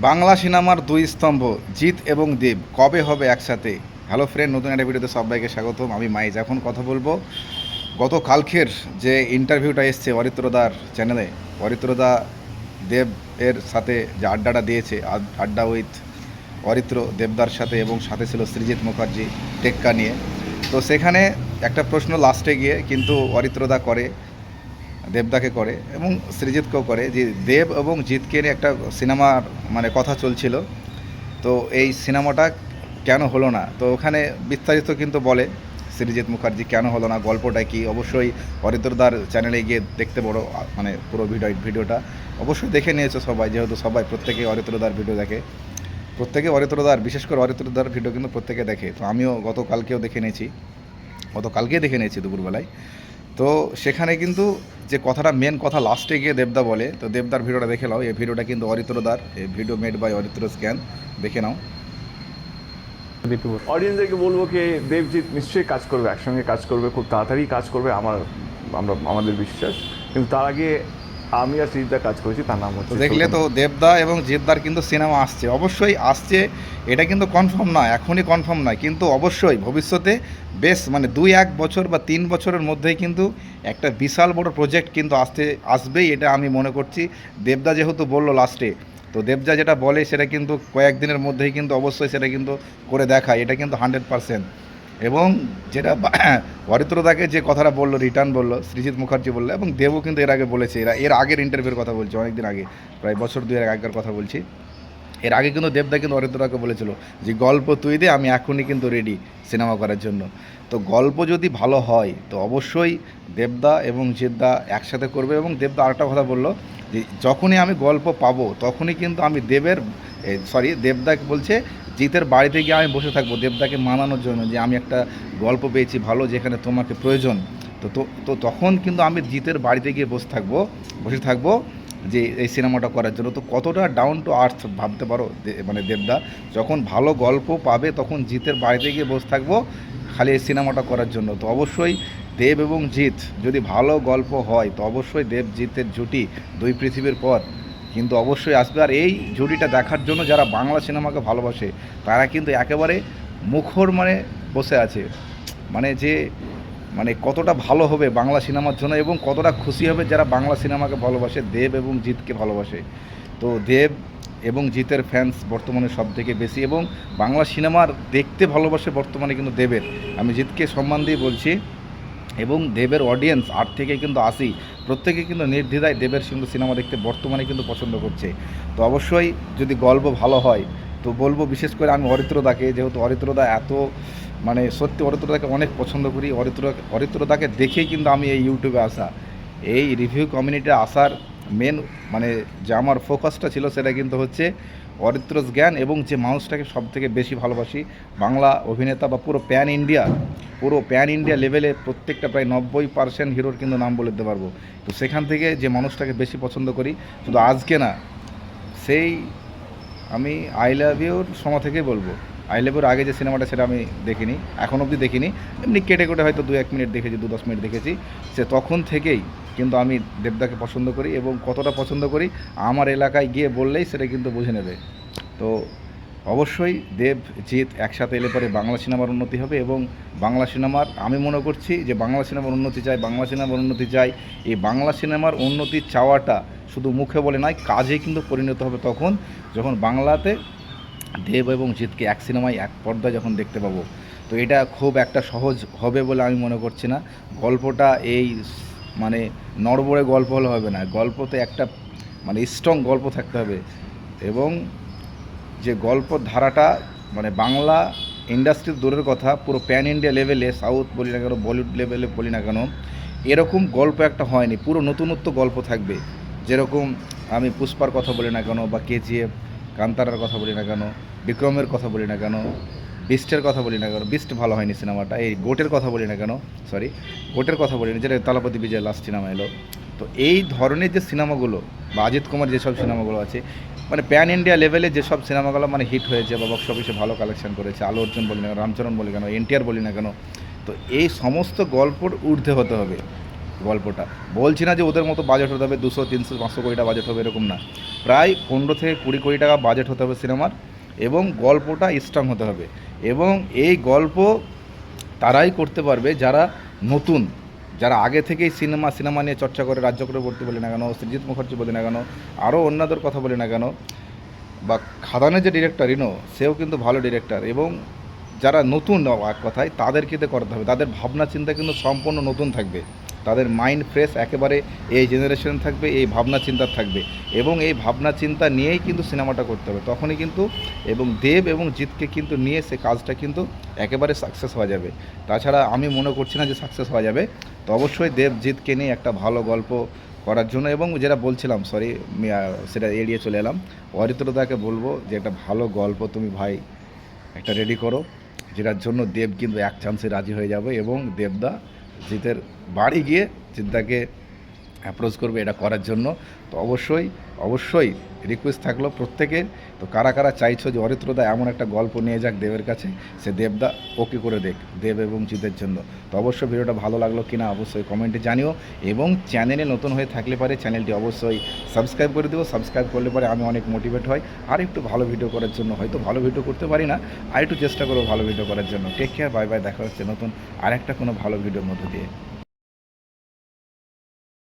বাংলা সিনেমার দুই স্তম্ভ, জিৎ এবং দেব, কবে হবে একসাথে? হ্যালো ফ্রেন্ড নতুন একটা ভিডিওতে সবাইকে স্বাগতম। আমি মাইজ। এখন কথা বলব গত কালকের যে ইন্টারভিউটা এসছে অরিত্রদার চ্যানেলে অরিত্রদা দেব এর সাথে যে আড্ডাটা দিয়েছে আড- আড্ডা উইথ অরিত্র দেবদার সাথে এবং সাথে ছিল সৃজিৎ মুখার্জি টেক্কা নিয়ে। তো সেখানে একটা প্রশ্ন লাস্টে গিয়ে, কিন্তু অরিত্রদা করে দেবদাকে করে এবং সৃজিৎকেও করে যে দেব এবং জিৎকে নিয়ে একটা সিনেমার মানে কথা চলছিল। তো এই সিনেমাটা কেন হলো না? তো ওখানে বিস্তারিত কিন্তু বলে সৃজিৎ মুখার্জি কেন হলো না, গল্পটা কি? অবশ্যই অরিত্রদার চ্যানেলে গিয়ে দেখতে বড় মানে পুরো ভিডিও, ভিডিওটা অবশ্যই দেখে নিয়েছে সবাই, যেহেতু সবাই প্রত্যেকে অরিত্রদার ভিডিও দেখে। প্রত্যেকে অরিত্রদার বিশেষ করে অরিত্রদার ভিডিও কিন্তু প্রত্যেকে দেখে। তো আমিও গতকালকেও দেখে নিয়েছি গতকালকে দেখে নিয়েছি দুপুরবেলায়। তো সেখানে কিন্তু যে কথাটা মেন কথা লাস্টে গিয়ে দেবদা বলে, তো দেবদার ভিডিওটা দেখে নাও, এই ভিডিওটা কিন্তু অরিত্রদার, এই video made by Aritra scan দেখে নাও। অডিয়েন্সদেরকে বলব কি, দেবজিৎ নিশ্চয়ই কাজ করবে, একসঙ্গে কাজ করবে, খুব তাড়াতাড়ি কাজ করবে, আমার, আমরা, আমাদের বিশ্বাস। কিন্তু তার আগে আমি আর সৃজিতা কাজ করেছি তার নাম হচ্ছে দেখলে তো দেবদা এবং জিদ্দার কিন্তু সিনেমা আসছে। অবশ্যই আসছে এটা কিন্তু কনফার্ম নয় এখনই কনফার্ম নয় কিন্তু অবশ্যই ভবিষ্যতে বেশ মানে দুই এক বছর বা তিন বছরের মধ্যেই কিন্তু একটা বিশাল বড় প্রজেক্ট কিন্তু আসতে আসবেই এটা আমি মনে করছি। দেবদা যেহেতু বলল লাস্টে তো দেবদা যেটা বলে সেটা কিন্তু কয়েকদিনের মধ্যেই কিন্তু অবশ্যই সেটা কিন্তু করে দেখায় এটা কিন্তু হান্ড্রেড পারসেন্ট এবং যেটা অরিত্রদাকে যে কথাটা বলল, রিটার্ন বলল, সৃজিৎ মুখার্জি বলল, এবং দেবও কিন্তু এর আগে বলেছে, এরা এর আগের ইন্টারভিউর কথা বলছি, অনেকদিন আগে, প্রায় বছর দুই আগের কথা বলছি। এর আগে কিন্তু দেবদা কিন্তু অরিত্রদাকে বলেছিল যে, গল্প তুই দে, আমি এখনই কিন্তু রেডি সিনেমা করার জন্য। তো গল্প যদি ভালো হয়, তো অবশ্যই দেবদা এবং জিদ্দা একসাথে করবে এবং দেবদা আরেকটা কথা বলল যে, যখনই আমি গল্প পাবো, তখনই কিন্তু আমি দেবের সরি দেবদাকে বলছে জিতের বাড়িতে গিয়ে আমি বসে থাকব, দেবদাকে মানানোর জন্য যে আমি একটা গল্প পেয়েছি ভালো যেখানে তোমাকে প্রয়োজন। তো তো তখন কিন্তু আমি জিতের বাড়িতে গিয়ে বসে থাকব বসে থাকব যে এই সিনেমাটা করার জন্য। তো কতটা ডাউন টু আর্থ ভাবতে পারো মানে দেবদা? যখন ভালো গল্প পাবে তখন জিতের বাড়িতে গিয়ে বসে থাকব খালি এই সিনেমাটা করার জন্য। তো অবশ্যই দেব এবং জিৎ যদি ভালো গল্প হয়, তো অবশ্যই দেব জিতের জুটি দুই পৃথিবীর পর কিন্তু অবশ্যই আসবে। আর এই জুটিটা দেখার জন্য যারা বাংলা সিনেমাকে ভালোবাসে, তারা কিন্তু একেবারে মুখর মানে বসে আছে। মানে যে মানে কতটা ভালো হবে বাংলা সিনেমার জন্য এবং কতটা খুশি হবে যারা বাংলা সিনেমাকে ভালোবাসে, দেব এবং জিৎকে ভালোবাসে। তো দেব এবং জিতের ফ্যান্স বর্তমানে সব থেকে বেশি এবং বাংলা সিনেমার দেখতে ভালোবাসে বর্তমানে কিন্তু দেবের। আমি জিতকে সম্মান দিয়ে বলছি। এবং দেবের অডিয়েন্স আট থেকে কিন্তু আসি প্রত্যেকে কিন্তু নির্দ্বিধায় দেবের কিন্তু সিনেমা দেখতে বর্তমানে কিন্তু পছন্দ করছে। তো অবশ্যই যদি গল্প ভালো হয়, তো বলব বিশেষ করে আমি অরিত্রদাকে, যেহেতু অরিত্রদা এত মানে সত্যি অরিত্রদাকে অনেক পছন্দ করি। অরিত্র অরিত্রদাকে দেখেই কিন্তু আমি এই ইউটিউবে আসা। এই রিভিউ কমিউনিটি আসার মেন মানে যে আমার ফোকাসটা ছিল সেটা কিন্তু হচ্ছে অরিত্রস জ্ঞান এবং যে মানুষটাকে সব থেকে বেশি ভালোবাসি, বাংলা অভিনেতা বা পুরো প্যান ইন্ডিয়া পুরো প্যান ইন্ডিয়া লেভেলে প্রত্যেকটা প্রায় নব্বই পার্সেন্ট হিরোর কিন্তু নাম বলে দিতে পারব। তো সেখান থেকে যে মানুষটাকে বেশি পছন্দ করি, শুধু আজকে না, সেই আমি আই লাভ ইউর সময় থেকেই বলব। আই লাভ ইউর আগে যে সিনেমাটা সেটা আমি দেখিনি, এখন অবধি দেখিনি। এমনি কেটে কেটে হয়তো দু এক মিনিট দেখেছি, দু দশ মিনিট দেখেছি। সে তখন থেকেই কিন্তু আমি দেবদাকে পছন্দ করি এবং কতটা পছন্দ করি, আমার এলাকায় গিয়ে বললেই সেটা কিন্তু বুঝে নেবে। তো অবশ্যই দেব, জিৎ একসাথে এলে পরে বাংলা সিনেমার উন্নতি হবে এবং বাংলা সিনেমার, আমি মনে করছি যে বাংলা সিনেমার উন্নতি চাই, বাংলা সিনেমার উন্নতি চাই। এই বাংলা সিনেমার উন্নতি চাওয়াটা শুধু মুখে বলে নয়, কাজে কিন্তু পরিণত হবে তখন যখন বাংলাতে দেব এবং জিৎকে এক সিনেমায় এক পর্দায় যখন দেখতে পাবো, তো এটা খুব একটা সহজ হবে বলে আমি মনে করছি না। গল্পটা এই মানে নড়বড়ে গল্প হলে হবে না। গল্পতে একটা মানে স্ট্রং গল্প থাকতে হবে এবং যে গল্প ধারাটা মানে বাংলা ইন্ডাস্ট্রির দূরের কথা, পুরো প্যান ইন্ডিয়া লেভেলে সাউথ বলি না কেন বলিউড লেভেলে বলি না কেন, এরকম গল্প একটা হয়নি। পুরো নতুনত্ব গল্প থাকবে। যেরকম আমি পুষ্পার কথা বলি না কেন বা কেজিএফ কান্তারার কথা বলি না কেন, বিক্রমের কথা বলি না কেন, বিস্টের কথা বলি না কেন, বিস্ট ভালো হয়নি সিনেমাটা, এই গোটের কথা বলি না কেন সরি গোটের কথা বলি না যেটা তালাপতি বিজয় লাস্ট সিনেমা এলো। তো এই ধরনের যে সিনেমাগুলো, বা অজিত কুমার যেসব সিনেমাগুলো আছে মানে প্যান ইন্ডিয়া লেভেলে যেসব সিনেমাগুলো মানে হিট হয়েছে, বা বক্স অফিসে ভালো কালেকশন করেছে, আলু অর্জুন বলি না কেন, রামচরণ বলি কেন এনটিআর বলি না কেন, তো এই সমস্ত গল্পর ঊর্ধ্বে হতে হবে। গল্পটা। বলছি না যে ওদের মতো বাজেট হতে হবে, দুশো, তিনশো, পাঁচশো কোটি টাকা বাজেট হবে এরকম না। প্রায় পনেরো থেকে কুড়ি কোটি টাকা বাজেট হতে হবে সিনেমার এবং গল্পটা স্ট্রং হতে হবে। এবং এই গল্প তারাই করতে পারবে যারা নতুন, যারা আগে থেকেই সিনেমা সিনেমা নিয়ে চর্চা করে, রাজ্য চক্রবর্তী বলি না কেন, সৃজিৎ মুখার্জি বলি না কেন, আরও অন্যদের কথা বলি না কেন, বা খাদানের যে ডিরেক্টর ইনো সেও কিন্তু ভালো ডিরেক্টর এবং যারা নতুন এক কথায় তাদেরকে করতে হবে। তাদের ভাবনা চিন্তা কিন্তু সম্পূর্ণ নতুন থাকবে। তাদের মাইন্ড ফ্রেশ একেবারে এই জেনারেশন থাকবে, এই ভাবনা চিন্তা থাকবে। এবং এই ভাবনা চিন্তা নিয়েই কিন্তু সিনেমাটা করতে হবে। তখনই কিন্তু এবং দেব এবং জিতকে কিন্তু নিয়ে সে কাজটা কিন্তু একেবারে সাকসেস হওয়া যাবে। তাছাড়া আমি মনে করছি না যে সাকসেস হওয়া যাবে। তো অবশ্যই দেব জিতকে নিয়ে একটা ভালো গল্প করার জন্য এবং যেটা বলছিলাম সরি সেটা এড়িয়ে চলে এলাম। অরিত্রদাকে বলব যে একটা ভালো গল্প তুমি ভাই একটা রেডি করো, যেটার জন্য দেব কিন্তু এক চান্সে রাজি হয়ে যাবে এবং দেবদা জিতের বাড়ি গিয়ে জিদ্দাকে অ্যাপ্রোচ করবে এটা করার জন্য, তো অবশ্যই অবশ্যই রিকোয়েস্ট থাকল প্রত্যেকের। তো কারা কারা চাইছো যে অরিত্রদা এমন একটা গল্প নিয়ে যাক দেবের কাছে, সে দেবদা ওকে করে দেখ, দেব এবং জিতের জন্য। তো অবশ্যই ভিডিওটা ভালো লাগল কিনা অবশ্যই কমেন্টে জানিও এবং চ্যানেলে নতুন হয়ে থাকলে পারে চ্যানেলটি অবশ্যই সাবস্ক্রাইব করে দেবো সাবস্ক্রাইব করলে পরে আমি অনেক মোটিভেট হয় আর একটু ভালো ভিডিও করার জন্য, হয়তো ভালো ভিডিও করতে পারি না, আর একটু চেষ্টা করব ভালো ভিডিও করার জন্য। টেক কেয়ার বাই বাই দেখা হচ্ছে নতুন আর একটা কোনো ভালো ভিডিওর মধ্যে দিয়ে।